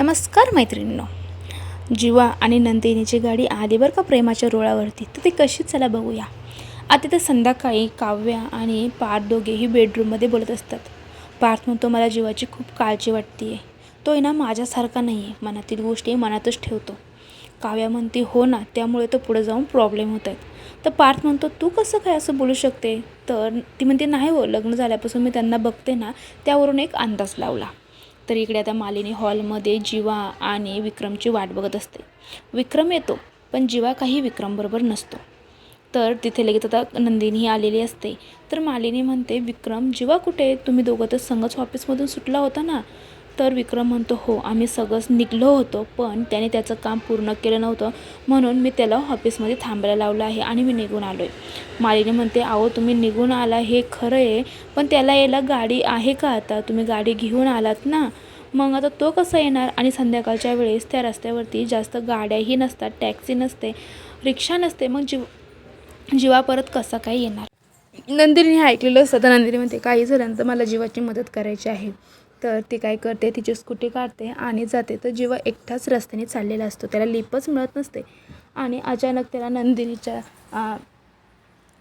नमस्कार मैत्रिणींनो. जीवा आणि नंदिनीची गाडी आली बरं का प्रेमाच्या रुळावरती? तर ती कशी? चला बघूया. आता तर संध्याकाळी काव्या आणि पार्थ दोघेही बेडरूममध्ये बोलत असतात. पार्थ म्हणतो मला जीवाची खूप काळजी वाटते आहे तो आहे ना माझ्यासारखा नाही आहे मनातील गोष्टी मनातच ठेवतो. काव्या म्हणते हो ना त्यामुळे तो पुढे जाऊन प्रॉब्लेम होत आहेत. तर पार्थ म्हणतो तू कसं काय असं बोलू शकते? तर ती म्हणते नाही हो लग्न झाल्यापासून मी त्यांना बघते ना त्यावरून एक अंदाज लावला. तर इकडे आता मालिनी हॉलमध्ये जीवा आणि विक्रमची वाट बघत असते. विक्रम येतो पण जीवा काही विक्रमबरोबर नसतो. तर तिथे लगेच आता नंदिनी आलेली असते. तर मालिनी म्हणते विक्रम जीवा कुठे? तुम्ही दोघं तर संघच ऑफिसमधून सुटला होता ना. तर विक्रम म्हणतो हो आम्ही सगळंच निघलो होतो पण त्याने त्याचं काम पूर्ण केलं नव्हतं. म्हणून मी त्याला ऑफिसमध्ये थांबायला लावलं आहे आणि मी निघून आलो आहे मालिनी म्हणते अहो तुम्ही निघून आला हे खरं आहे पण त्याला यायला गाडी आहे का आता? तुम्ही गाडी घेऊन आलात ना? मग आता तो कसा येणार? आणि संध्याकाळच्या वेळेस त्या रस्त्यावरती जास्त गाड्याही नसतात टॅक्सी नसते रिक्षा नसते मग जीव जीवा परत कसा काय येणार? नंदिनीने ऐकलेलं असतं. तर नंदिनी म्हणते काही झाल्यानंतर मला जीवाची मदत करायची आहे. तर ती काय करते तिची स्कूटी काढते आणि जाते. तर जीवा एकटाच रस्त्याने चाललेला असतो. त्याला लिपच मिळत नसते. आणि अचानक त्याला नंदिनीच्या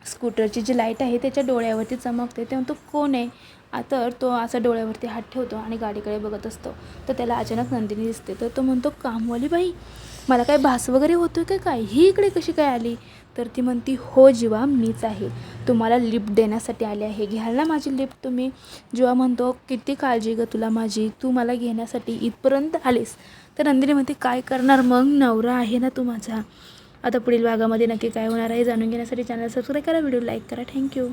स्कूटरची जी लाइट आहे त्याच्या डोळ्यावरती चमकते तेव्हा तो कोण आहे? तर तो असा डोळ्यावरती हात ठेवतो आणि गाडीकडे बघत असतो. तर त्याला अचानक नंदिनी दिसते. तर तो म्हणतो कामवाली बाई मला काय भास वगैरे होतोय का काय? ही इकडे कशी काय आली? तर ती म्हणती हो जीवा मीच आहे. तुम्हाला लिफ्ट देण्यासाठी आले आहे. घ्याल ना माझी लिफ्ट तुम्ही? जीवा म्हणतो किती काळजी ग तुला माझी. तू मला घेण्यासाठी इथपर्यंत आलीस. तर नंदिनी म्हणते काय करणार मग? नवरा आहे ना तू माझा. आता पुढील भागामध्ये नक्की काय होणार आहे जाणून घेण्यासाठी चॅनल सबस्क्राईब करा व्हिडिओ लाईक करा. Thank you